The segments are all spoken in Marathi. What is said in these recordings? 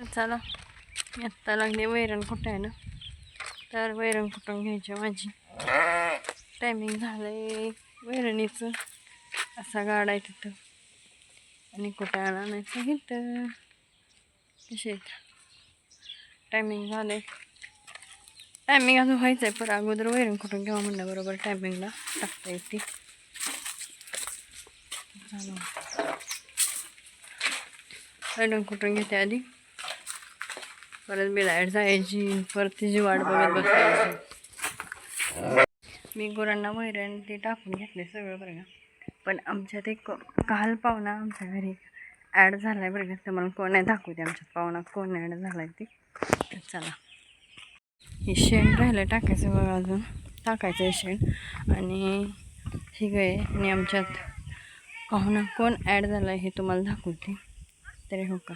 चला आत्ता लागले वैरण कुटायला. तर वैरण कुटून घ्यायची माझी. टायमिंग झालंय वैरणीचं. असा गाड आहे तिथं. आणि कुटायला नाही सांगितलं कसे टायमिंग झालंय. टायमिंग अजून व्हायचं आहे पण अगोदर वैरण कुठून घ्यावं म्हणल्याबरोबर टायमिंगला टाकता येते. वैरण कुठून घेते आधी. परत मी लाइट जायची परत तिची वाट बघत बसायची. मी गुरांना वैरण ते टाकून घेतले सगळं बरं का. पण आमच्यात एक काल पाहुणा आमच्या घरी ॲड झाला आहे बरं का. तुम्हाला कोण आहे दाखवते आमच्यात पाहुणा कोण ॲड झाला आहे ते. तर चला. हे शेण राहिलं टाकायचं बघा अजून. टाकायचं आहे शेण. आणि ठीक आहे आणि आमच्यात पाहुणा कोण ॲड झाला आहे हे तुम्हाला दाखवते. तरी हो का?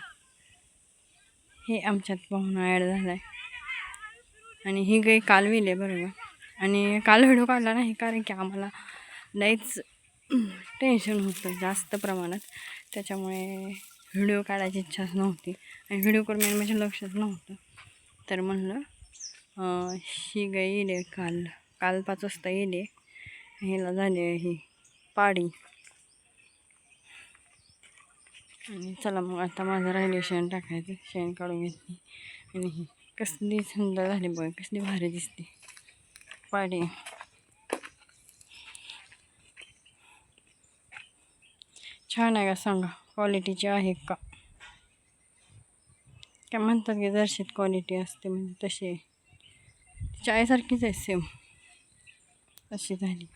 हे आमच्यात पाहुणा ॲड झाला आहे आणि ही गाई काल विले बरोबर. आणि काल व्हिडिओ काढला नाही कारण की आम्हाला लईच टेन्शन होतं जास्त प्रमाणात. त्याच्यामुळे व्हिडिओ काढायची इच्छाच नव्हती. आणि व्हिडिओ करून मेन माझ्या म्हणजे लक्षात नव्हतं. तर म्हणलं ही गाई येईल काल. काल पाच वाजता येईल ह्याला झाली ही पाडी. आणि चला मग आता माझं राहिले शेण टाकायचं. शेण काढून घेतली. आणि ही कसली सुंदर झाली बघ कसली भारी दिसते. पाडी. छान आहे का सांगा? क्वालिटीची आहे का? काय म्हणतात की दर्शित क्वालिटी असते म्हणजे तशी आहे. चायसारखीच आहे सेम अशी झाली.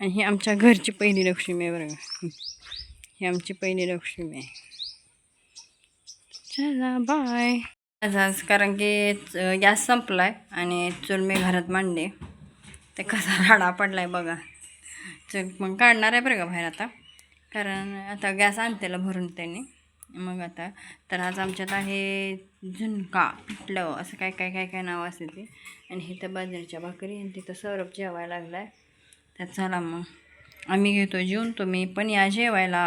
आणि ही आमच्या घरची पहिली लक्ष्मी आहे बरं का. ही आमची पहिली लक्ष्मी आहे. चला बाय आज आज कारण की गॅस संपला आहे आणि चूल मी घरात मांडले. ते कसा राडा पडला आहे बघा. चल मग काढणार आहे बरं का बाहेर आता. कारण आता गॅस आणतेला भरून त्यांनी. मग आता तर आज आमच्यात आहे झुणका पिठलं असं काय काय काय काय नाव असते ते. आणि इथं बाजरीच्या भाकरी आणि तिथं सौरभ जेवायला लागला आहे तर चला मग. आम्ही घेतो जेवून तुम्ही पण या जेवायला.